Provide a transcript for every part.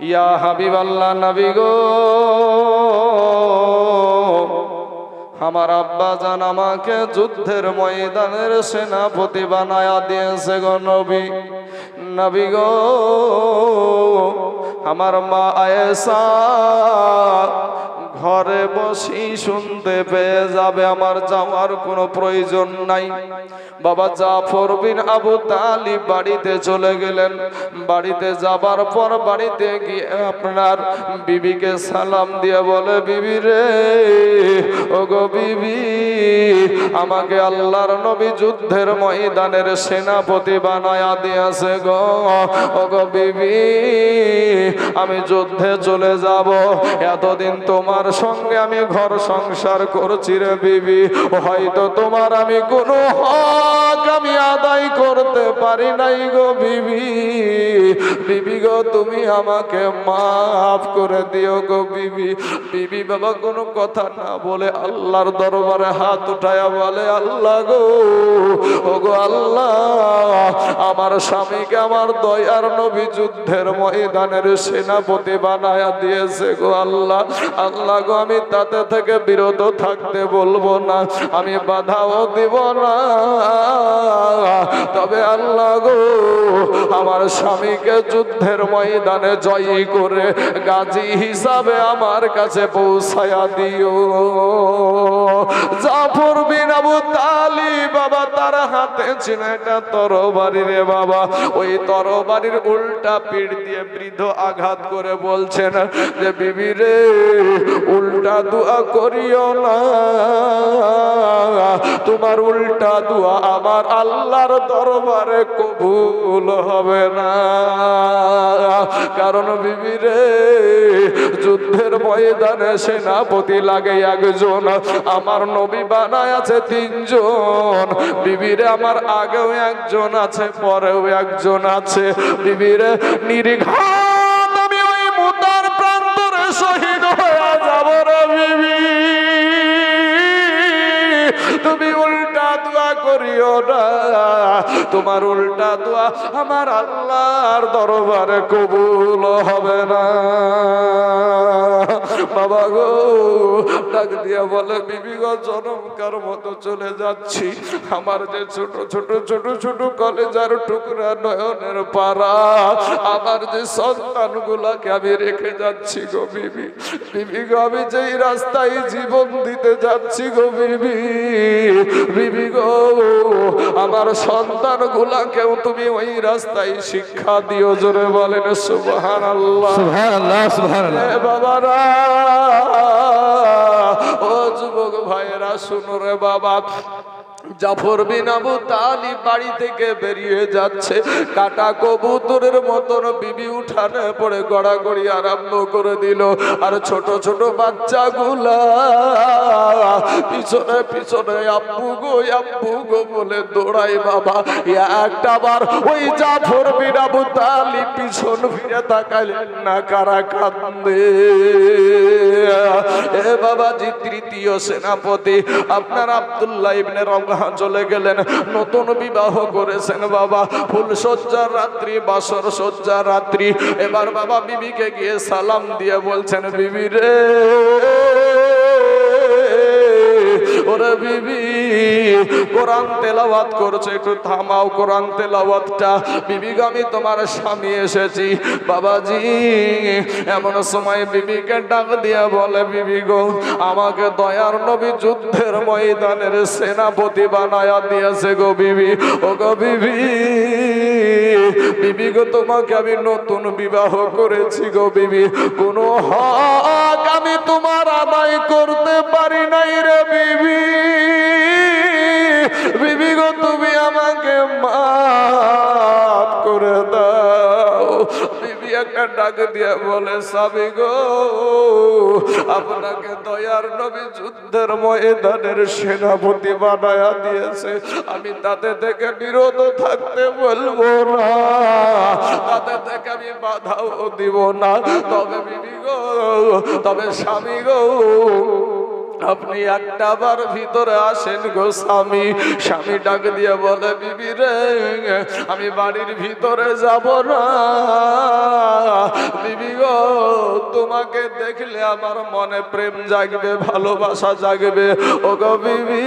ইয়া হাবিব আল্লাহ নবী গো। আমার আব্বা জান আমাকে যুদ্ধের ময়দানের সেনাপতি বানায়া দিয়েছে গো নবী। নবী গো, আমার মা আয়েশা ঘরে বসি শুনতে পেয়ে যাবে আমার যাওয়ার কোনো প্রয়োজন নাই। বাবা জাফর বিন আবু তালিব বাড়িতে চলে গেলেন। বাড়িতে যাবার পর বাড়িতে গিয়ে আপনার বিবিকে সালাম দিয়ে বলে, বিবি রে ও গো বিবি, আমাকে আল্লাহর নবী যুদ্ধের ময়দানের সেনাপতি বানায়া দিয়েছে গো। ও গো বিবি, আমি যুদ্ধে চলে যাব। এতদিন তোমার সঙ্গে আমি ঘর সংসার করছি রে বিবি। হয়তো তোমার আমি কোনো হক আমি আদায় করতে পারি নাই গো বিবি। বিবি গো, তুমি আমাকে মাফ করে দিও গো বিবি। বিবি বাবা, কোনো কথা না বলে আল্লাহর দরবারে হাত উঠায়া বলে, আল্লাহ গো ও গো আল্লাহ, আমার স্বামীকে আমার দয়ার নবী যুদ্ধের ময়দানের সেনাপতি বানায়া দিয়েছে গো আল্লাহ। আল্লাহ গো, আমি তাতে থেকে বিরত থাকতে বলব না, আমি বাধাও দিব না। তবে আল্লাহ গো, আমার স্বামীকে যুদ্ধের ময়দানে জয়ী করে গাজী হিসাবে আমার কাছে পৌঁছায়া দিও। জাফর বিন আবু তালি বাবা, তার হাতে ছিল একটা তরবারি রে বাবা। ওই তরবারির উল্টা পিঠ দিয়ে বৃদ্ধ আঘাত করে বলছেন যে, বিবি রে উল্টা দোয়া করিও না। তোমার উল্টা দোয়া আমার আল্লাহর দরবারে কবুল হবে না। কারণ বিবি রে, যুদ্ধের ময়দানে সেনাপতি লাগে একজন। আমার নবী বানায় আছে তিনজন। বিবিরে আমার আগেও একজন আছে, পরেও একজন আছে। বিবিরে নির্ঘাত তুমি উল্টা দোয়া করিও না। তোমার উল্টা দোয়া আমার আল্লাহর দরবারে কবুল হবে না। বাবা গো ডাক দিয়া বলে বিবি গো জনমকার মতো চলে যাচ্ছি? আমার যে ছোট ছোট ছোট ছোট কলেজার টুকরা নয়নের পাড়া আমার যে সন্তান গুলাকে আমি রেখে যাচ্ছি গো বিবি। বিবি গো আমি যেই রাস্তায় জীবন দিতে যাচ্ছি গো বিবি। বিবি গো আমার সন্তান গুলাকেও তুমি ওই রাস্তায় শিক্ষা দিও জোরে বলেন সুবহান আল্লাহ বাবারা ও যুবক ভাইয়েরা শুনো রে বাবা। জাফর বিন আবু তালিব বাড়ি থেকে বেরিয়ে যাচ্ছে। কাটা কবুতরের মতন বিবি উঠানে পড়ে গড়াগড়ি আরম্ভ করে দিল। আর ছোট ছোট বাচ্চাগুলা পিছনে পিছনে আব্বু গো আব্বু গো বলে, দৌড়াই বাবা। একটা বার ওই জাফর বিন আবু তালিব পিছন ফিরে তাকাইলেন না কারা কান্দে। এ বাবাজি, তৃতীয় সেনাপতি, আপনার আব্দুল্লাহ ইবনে রমহা চলে গেলেন। নতুন বিবাহ করেছেন বাবা। ফুল সজ্জার রাত্রি বাসর সজ্জার রাত্রি। এবার বাবা বিবিকে গিয়ে সালাম দিয়ে বলছেন, বিবি রে কোরআন তেলাওয়াত করছে, একটু থামাও কোরআন তেলাওয়াতটা। বিবি আমি তোমার স্বামী এসেছি। বাবাজি, এমন সময় বিবিকে ডাক দিয়া বলে, বিবি গো, আমাকে দয়ার নবী যুদ্ধের ময়দানের সেনাপতি বানায়া দিয়েছে গো বিবি। ও গো বিবি বিবি গো, তোমাকে আমি নতুন বিবাহ করেছি গো বিবি। কোনো হক আমি তোমার আদায় করতে পারি নাই রে বিবি। গো, তুমি আমাকে মাফ করে দাও। বিবি একটা ডাক দিয়ে বলে সাবি গো, আপনাকে দয়ার নবী যুদ্ধের ময়দানের সেনাপতি বানায়া দিয়েছে। আমি তাতে থেকে বিরত থাকতে বলব না। তাতে থেকে আমি বাধাও দিব না। তবে বিবি গো, তবে স্বামী গো আপনি একটা বার ভিতরে আসেন গো স্বামী। স্বামী ডাক দিয়ে বলে, বিবি রে, আমি বাড়ির ভিতরে যাব না। বিবি গো, তোমাকে দেখলে আমার মনে প্রেম জাগবে, ভালোবাসা জাগবে। ও গো বিবি,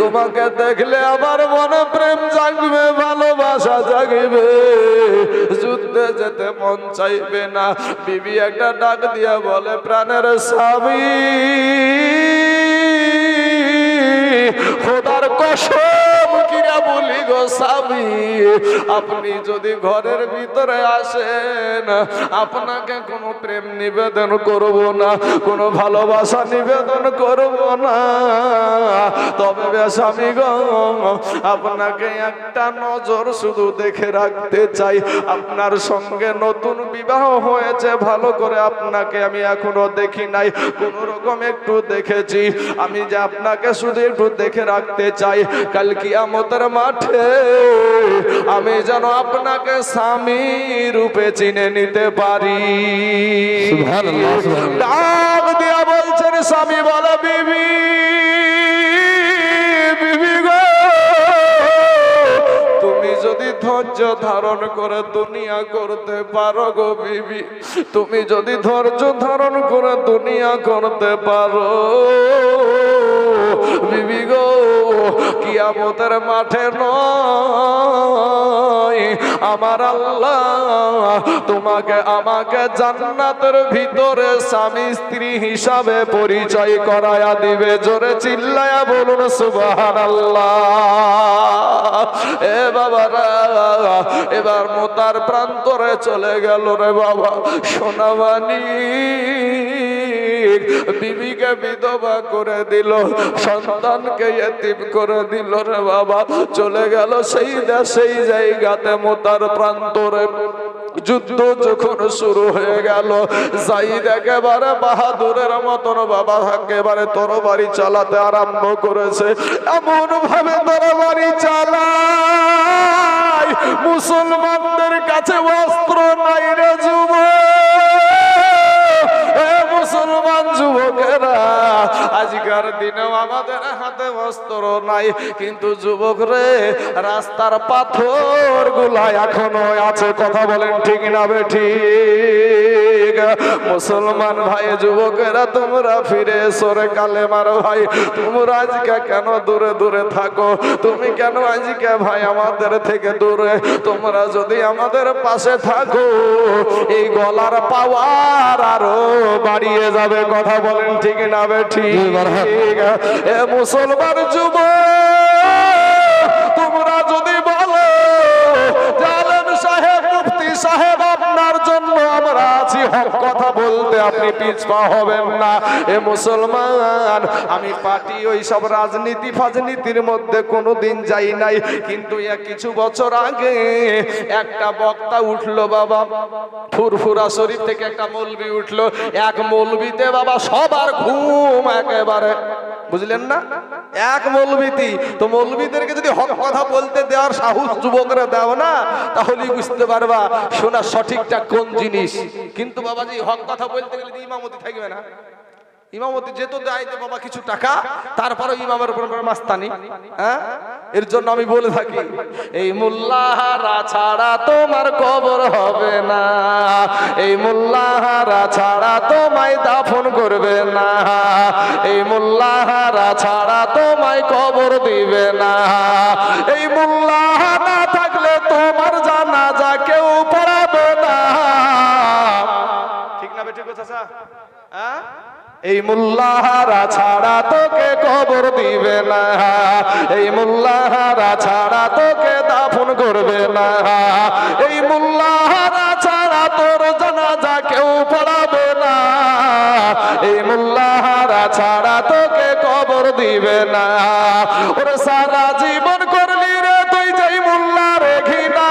তোমাকে দেখলে আমার মনে প্রেম জাগবে, ভালোবাসা জাগবে। যুদ্ধে যেতে মন চাইবে না। বিবি একটা ডাক দিয়া বলে প্রাণের স্বামী খোদার বলি গো স্বামী, আপনি যদি ঘরের ভিতরে আসেন, আপনাকে কোনো প্রেম নিবেদন করব না, কোনো ভালোবাসা নিবেদন করব না। তবে স্বামী গো, আপনাকে একটা নজর শুধু দেখে রাখতে চাই। আপনার সঙ্গে নতুন বিবাহ হয়েছে, ভালো করে আপনাকে আমি এখনও দেখি নাই। কোন রকম একটু দেখেছি। আমি যে আপনাকে শুধু একটু দেখে রাখতে চাই, কাল কিয়ামতের মাঠে আমি যেন আপনাকে স্বামী রূপে চিনে নিতে পারি। ডাক দিয়া বলছেন স্বামী বলে বিবি বিবি গো তুমি যদি ধৈর্য ধারণ করে দুনিয়া করতে পারো গো বিবি তুমি যদি ধৈর্য ধারণ করে দুনিয়া করতে পারো কিয়ামতের মাঠে নয়। আমার আল্লাহ তোমাকে আমাকে জান্নাতের ভিতরে স্বামী স্ত্রী হিসাবে পরিচয় করায়া দিবে। জোরে চিল্লায়া বলুন সুবাহান এ বাবারা, এবার মোতার প্রান্তরে চলে গেল রে বাবা। সোনাবানি বিবিকে বিধবা করে দিল, সন্তানকে এতিম করে দিল। রে বাবা, চলে গেল সেই দেশ, সেই জায়গাতে মোতার প্রান্তরে। যুদ্ধ যখন শুরু হয়ে গেল, জাইদ একেবারে বাহাদুরের মতন বাবা একেবারে তরবারি চালাতে আরম্ভ করেছে। এমন ভাবে তরবারি চালায়। মুসলমানদের কাছে অস্ত্র নাই রে যুব মুসলমান যুবকেরা আজকের দিনেও আমাদের হাতে অস্ত্র নাই। কিন্তু যুবক রে, রাস্তার পাথরগুলা এখনও আছে। কথা বলেন ঠিক না বে ঠিক? মুসলমান ভাই, যুবকেরা, তোমরা ফিরে সরে কালে মারো ভাই। তোমরা আজকে কেন দূরে দূরে থাকো? তুমি কেন আজকে ভাই আমাদের থেকে দূরে? তোমরা যদি আমাদের পাশে থাকো, এই গলার পাওয়ার আরও বাড়িয়ে যাবে। কথা বলেন ঠিক না বে মুসলমান যুব তোমরা যদি বলো সাহেব মুফতি সাহেব আছি হক কথা বলতে আপনি পিছপা হবেন না। এ মুসলমান, আমি পার্টি ওই সব রাজনীতি ফাজনীতির মধ্যে কোনো দিন যাই নাই। কিন্তু কিছু বছর আগে একটা বক্তা উঠল বাবা, ফুরফুরা শরীর থেকে একটা মলবি উঠল। এক মলবিতে বাবা সবার ঘুম একেবারে বুঝলেন না? এক মৌলভীতি। তো মৌলভীদেরকে যদি হক কথা বলতে দেওয়ার সাহস যুবকরা দাও না, তাহলেই বুঝতে পারবা শোনা সঠিকটা কোন জিনিস। কিন্তু বাবাজি, হক কথা বলতে গেলে ইমামতি থাকবে না। ইমামতি যেত দেয় বাবা কিছু টাকা তারপরে ইমামের উপর করে মাস্তানি হ্যাঁ? এর জন্য আমি বলে থাকি, এই মোল্লাহারা ছাড়া তোমার কবর হবে না। এই মোল্লাহারা ছাড়া তোমায় দাফন করবে না। এই মোল্লাহারা ছাড়া তোমায় কবর দিবে না। এই মোল্লাহা এই মুল্লাহারা ছাড়া তোকে কবর দিবে না। এই মুল্লাহারা ছাড়া তোকে দাফন করবে না। এই মুল্লাহারা ছাড়া তোর জানাজা কেউ পড়াবে না। এই মুল্লাহারা ছাড়া তোকে কবর দিবে না। ওরে সারা জীবন করলি রে তুই যেই মুল্লা মুল্লারে ঘৃণা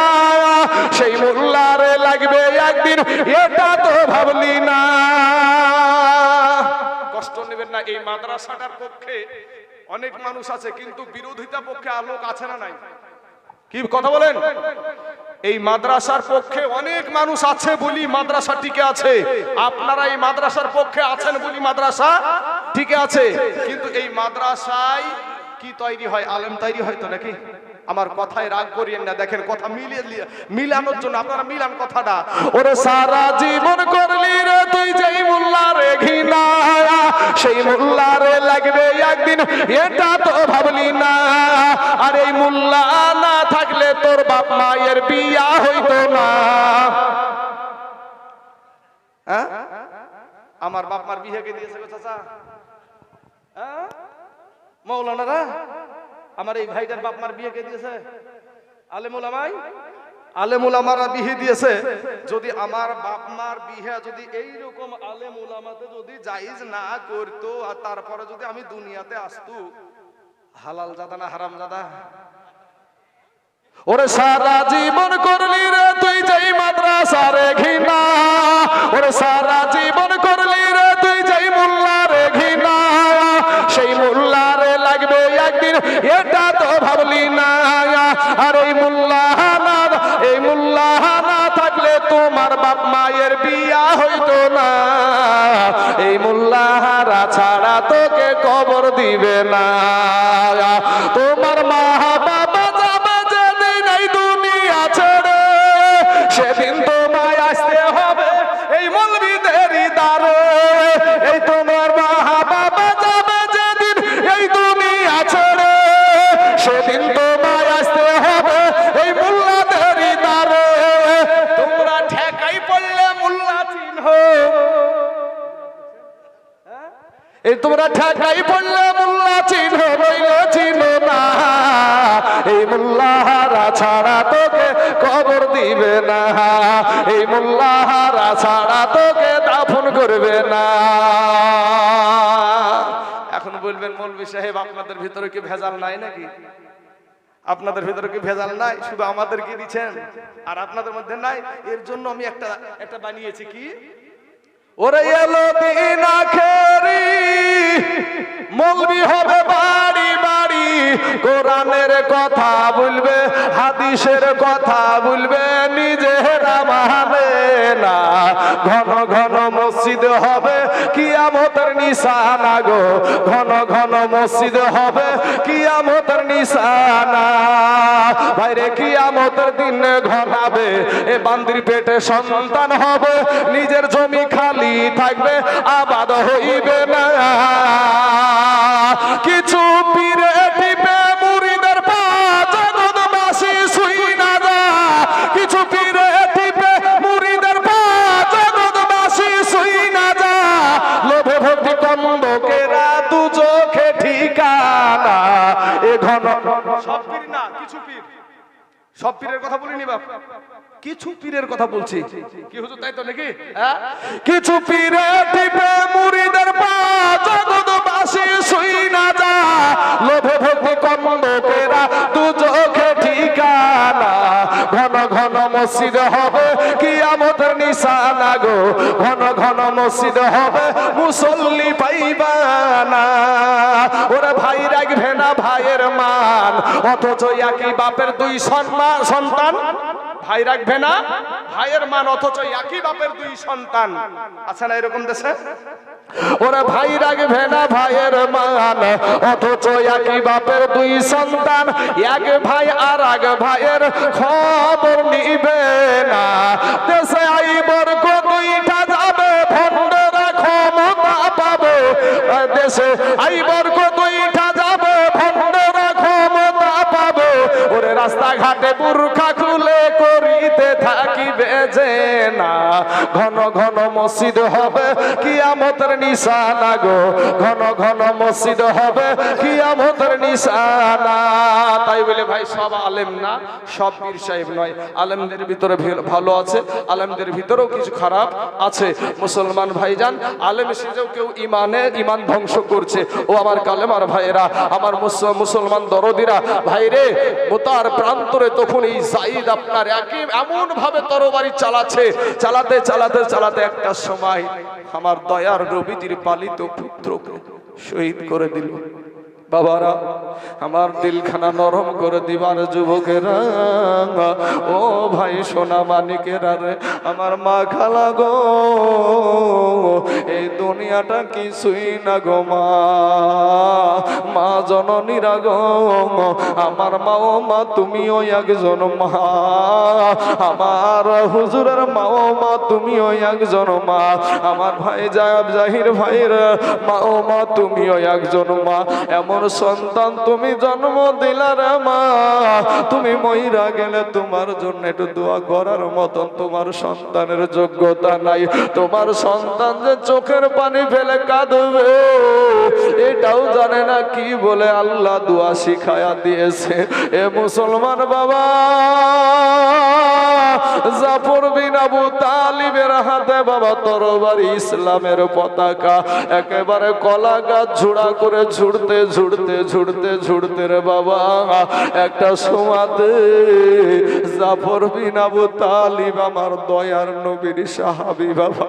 সেই মুল্লারে লাগবে একদিন, এটা তো ভাবলি না। না এই মাদ্রাসাটার পক্ষে অনেক মানুষ আছে, কিন্তু বিরোধিতা পক্ষে আলোক আছে না নাই। কি কথা বলেন? এই মাদ্রাসার পক্ষে অনেক মানুষ আছে বলি মাদ্রাসা টিকে আছে। আপনারা এই মাদ্রাসার পক্ষে আছেন বলি মাদ্রাসা ঠিক আছে। কিন্তু এই মাদ্রাসায় কি তৈরি হয়? আলেম তৈরি হয় তো নাকি? আমার কথায় রাগ করিয়েন না। দেখেন কথা মিলিয়ে লিয়ে- মিলানোর জন্য আপনারা মিলান কথাটা। ওরে সারা জীবন করলি রে তুই যেই মোল্লারে ঘৃণা সেই মোল্লারে লাগবে একদিন এটা তো ভাবলি না। আর এই মোল্লা না থাকলে তোর বাপ মায়ের বিয়া হইতো না। হ্যাঁ? আমার বাপ মার বিয়ে কে দিয়েছে গো চাচা। হ্যাঁ? মৌলানারা? আমার এই ভাইটার বাপ মার বিয়ে কে দিয়েছে? আলেমুল আমাই? আলেমুল আমারা বিয়ে দিয়েছে। যদি আমার বাপ মার যদি এই রকম আলেমুল আমাতে যদি জায়েজ না করতো, আর তারপরে যদি আমি দুনিয়াতে আসতো, হালাল জাদা না হারাম জাদা? ওরে সারা জীবন করলি রে তুই যেই মাদ্রাসা রে ওরে সারা জীবন করলি রে তুই ছাড়া তোকে কবর দিবে না। তোমার মা তোমরা ঠেকাই পড়লে মোল্লা চিহ্ন নইলে চিহ্ন না। এই মোল্লাহারা ছাড়া তোকে কবর দিবে না। এই মোল্লাহারা ছাড়া তোকে দাফন করবে না। এখন বলবেন মৌলবী সাহেব, আপনাদের ভিতরে কি ভেজাল নাই নাকি? আপনাদের ভিতরে কি ভেজাল নাই? শুধু আমাদের কি দিচ্ছেন? আর আপনাদের মধ্যে নাই? এর জন্য আমি একটা একটা বানিয়েছি কি? ওরে এলো দিন আখেরি মৌলবি হবে বাড়ি বাড়ি কোরআনের কথা বলবে হাদিসের কথা বলবে নিজে না। ঘন ঘন মসজিদ হবে, কিয়ামতের নিশানা গো। ঘন ঘন মসজিদ হবে, কিয়ামতের নিশানা। বাইরে কিয়ামতের দিন ঘনাবে এ বান্দির পেটে সন্তান হবে, নিজের জমি খালি থাকবে, আবাদ হইবে না। কিছু পীরে সব পীরের কথা বলিনি বাপ। কিছু পীরের কথা বলছি। কি হুজুর তাই তো নাকি? হ্যাঁ? কিছু পীরে টিপে মুড়িদের পা জগৎবাসী শুই না যা লোভে ভক্তি কন্দকেরা দু চোখে ঠিকানা। ঘন ঘন মসজিদ হবে কিয়ামতের নিশানা গো। ঘন ঘন মসজিদ হবে মুসল্লি পাইবানা। না ভাইয়ের মান। অথচ একই বাপের দুই সম্মান সন্তান। ভাই রাখবে না? ভাইয়ের মান, অথচ একই বাপের দুই সন্তান। আছে না এরকম দেশে? ওরা ভাই রাখবে না ভাইয়ের মান। অথচ একই বাপের দুই সন্তান। এক ভাই আর এক ভাইয়ের খবর নিবে না। দেশে আইবর গো দুইটা যাবে, ভণ্ডরা ক্ষমতা পাবে। দেশে আইবর গো রাস্তাঘাটে বুর্খা খুলে করিতে থাকিবে যে না। ঘন ঘন মসজিদ হবে, কিয়ামতের নিশানা গো। ঘন ঘন মসজিদ হবে, কিয়ামতের নিশানা। তাই বলে ভাই, সব আলেম না, সব পীর সাহেব নয়। আলেমদের ভিতরে ভালো আছে, আলেমদের ভিতরেও কিছু খারাপ আছে। মুসলমান ভাইজান, আলেম সেজেও কেউ ইমানে ইমান ধ্বংস করছে। ও আমার কালেমার ভাইয়েরা, আমার মুস- মুসলমান দরদিরা, ভাইরে, মোতার প্রান্তরে তখন এই জাইদ আপনার একই এমন ভাবে তরবারি চালাচ্ছে, চালাতে চালাতে চালাতে একটা সময় আমার দয়ার রবিজির পালিত পুত্রকে শহীদ করে দিল। বাবারা আমার দিলখানা নরম করে দিবার যুবকেরা, ও ভাই সোনা মানিকেরা রে, আমার মা খালা গো, এই দুনিয়াটা কিছুই না গো মা। মা জননীরা গো, আমার মা ও মা, তুমিও একজন মা। আমার হুজুরের মা ও মা, তুমিও একজন মা। আমার ভাই জাহির ভাইয়ের মা ও মা, তুমিও একজন মা। এমন সন্তান তুমি জন্ম দিলার মা। তুমি মহিরা গেলে তোমার জন্য একটু দোয়া করার মতন তোমার সন্তানের যোগ্যতা নাই। তোমার সন্তান যে চোখের পানি ফেলে কাঁদবে, এটাও জানে না কি বলে আল্লাহ দোয়া শিখায়া দিয়েছে। এ মুসলমান বাবা জাফর বিন আবু তালিবের হাতে বাবা, তরবারি ইসলামের পতাকা। একেবারে কলা গাছ ঝুড়া করে ঝুড়তে ঝুড়তে ঝুড়তে ঝুড়তে রে বাবা, একটা সমাতে জাফর বিন আবু তালিব, আমার দয়ার নবীর সাহাবি বাবা,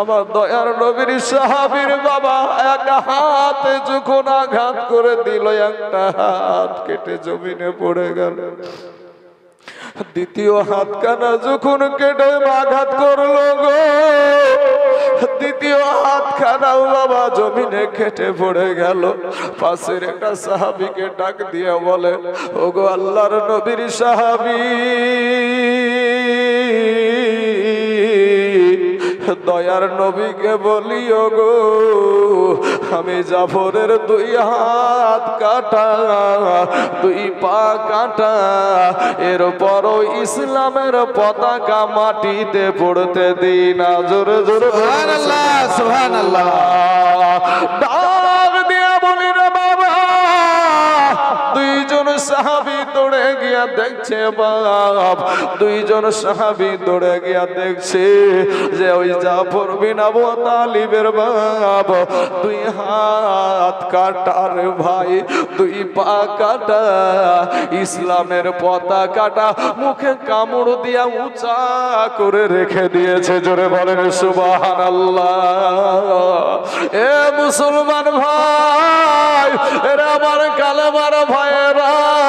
আমার দয়ার নবীর সাহাবীর বাবা, এক হাতে যখন আঘাত করে দিল, একটা হাত কেটে জমিনে পড়ে গেল। দ্বিতীয় হাত কানা যখন কেটে আঘাত করল গো দ্বিতীয় হাত খানা বাবা জমিনে খেটে পড়ে গেল। পাশের একটা সাহাবিকে ডাক দিয়ে বলে ও গো আল্লাহর নবীর সাহাবি, দয়ার নবীকে বলিও গো আমি জাফরের দুই হাত কাটা দুই পা কাটা। এরপরও ইসলামের পতাকা মাটিতে পড়তে দিই না। জোরে জোরে সুবহানাল্লাহ, সুবহানাল্লাহ। ডাক সাহাবি দৌড়ে গিয়া দেখছে, বাপ, দুইজন সাহাবি দৌড়ে গিয়া দেখছে যে ওই জাফর বিন তালিবের বাপ, দুই হাত কাটার ভাই, দুই পা কাটা, ইসলামের পতাকাটা মুখে কামড় দিয়া উঁচা করে রেখে দিয়েছে। জোরে বলেন সুবাহান এ মুসলমান ভাই, এরা আমার কালেমার ভাইয়েরা।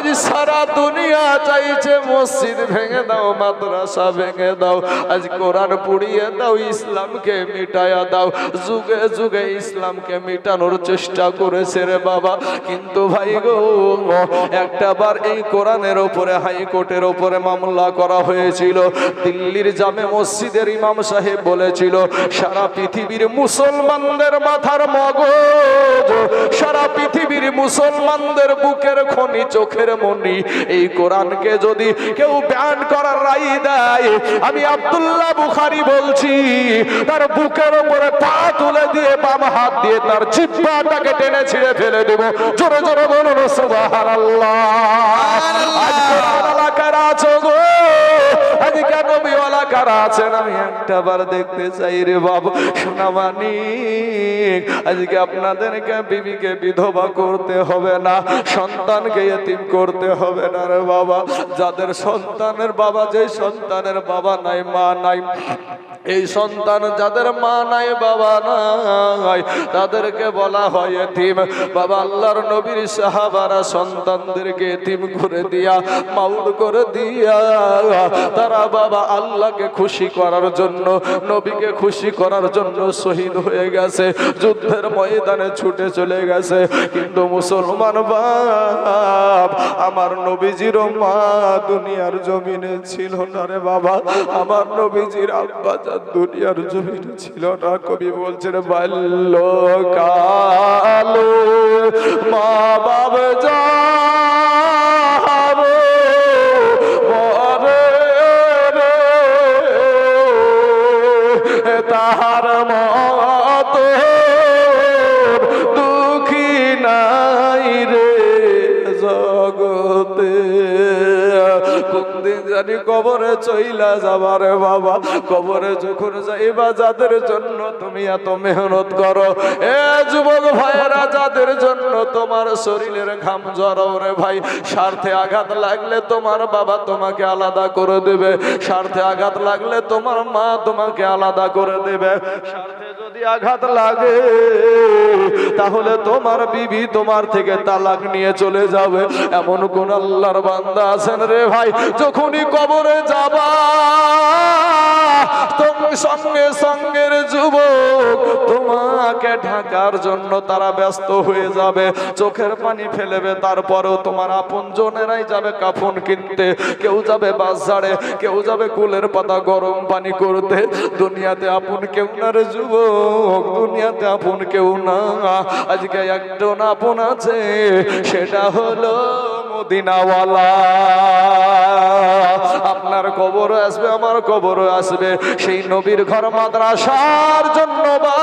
আজ সারা দুনিয়া চাইছে মসজিদ ভেঙে দাও, মাদ্রাসা ভেঙে দাও। আজ কোরআন পুড়িয়ে দাও, ইসলামকে মিটায়া দাও। যুগে যুগে ইসলামকে মিটানোর চেষ্টা করেছে রে বাবা। কিন্তু ভাই গো, একটা বার এই কোরআনের ওপরে, হাইকোর্টের ওপরে মামলা করা হয়েছিল। দিল্লির জামে মসজিদের ইমাম সাহেব বলেছিল, সারা পৃথিবীর মুসলমানদের মাথার মগজ, সারা পৃথিবীর মুসলমানদের বুকের খনি চোখের মনি, এই কোরআনকে যদি কেউ ব্যান করার রাই দেয়, আমি আবদুল্লাহ বুখারি বলছি, তার বুকের উপরে পা তুলে দিয়ে বাম হাত দিয়ে তার চিপাটাকে টেনে ছিঁড়ে ফেলে দেবো। জোরে জোরে বলুন সুবাহ আজ কারা আছেন, আমি একটা বার দেখতে চাই রে বাবা। সোনামানি আজকে আপনাদেরকে বিবিকে বিধবা করতে হবে না, সন্তানকে এতিম করতে হবে না রে বাবা। যাদের সন্তানের বাবা যে সন্তানের বাবা নাই, মা নাই, এই সন্তান যাদের মা নাই, বাবা নাই, তাদেরকে বলা হয় এতিম। বাবা, আল্লাহর নবীর সাহাবারা সন্তানদেরকে এতিম করে দিয়া মাউড করে দিয়া, তারা বাবা আল্লাহকে খুশি করার জন্য, নবীকে খুশি করার জন্য শহীদ হয়ে গেছে, যুদ্ধের ময়দানে ছুটে চলে গেছে। কিন্তু মুসলমান বাপ, আমার নবীজির মা দুনিয়ার জমিনে ছিল না রে বাবা। আমার নবীজির আব্বা যান দুনিয়ার জমিনে ছিল না। কবি বলছেন, বাল্য কালো, মা বাব যাবে জানি কবরে চইলা যাবার বাবা। কবরে যখন যাইবা যাদের জন্য, তুমি এত মেহনত করো। এ যুবক ভাইয়েরা, যাদের জন্য তোমার শরীরের ঘাম জড়াও রে ভাই, স্বার্থে আঘাত লাগলে তোমার বাবা তোমাকে আলাদা করে দেবে। স্বার্থে আঘাত লাগলে তোমার মা তোমাকে আলাদা করে দেবে। স্বার্থে যদি আঘাত লাগে, তাহলে তোমার বিবি তোমার থেকে তালাক নিয়ে চলে যাবে। এমন কোন আল্লাহর বান্দা আছেন রে ভাই, যখনই কবরে যাবা। তোমার সঙ্গে সঙ্গের যুবক তোমাকে ঢাকার জন্য তারা ব্যস্ত হয়ে যাবে। চোখের পানি ফেলেবে, তারপরেও তোমার আপন জনেরাই যাবে কাফন কিনতে। কেউ যাবে বাজারে কেউ যাবে কুলের পাতা গরম পানি করতে। দুনিয়াতে আপন কেউ না রে যুবক, দুনিয়াতে আপন কেউ না। আজকে একজন আপন আছে, সেটা হলো মদিনাওয়ালা আপনার কবর আসবে আমার কবর আসবে। সেই নবীর ঘর মাদ্রাসার জন্য বা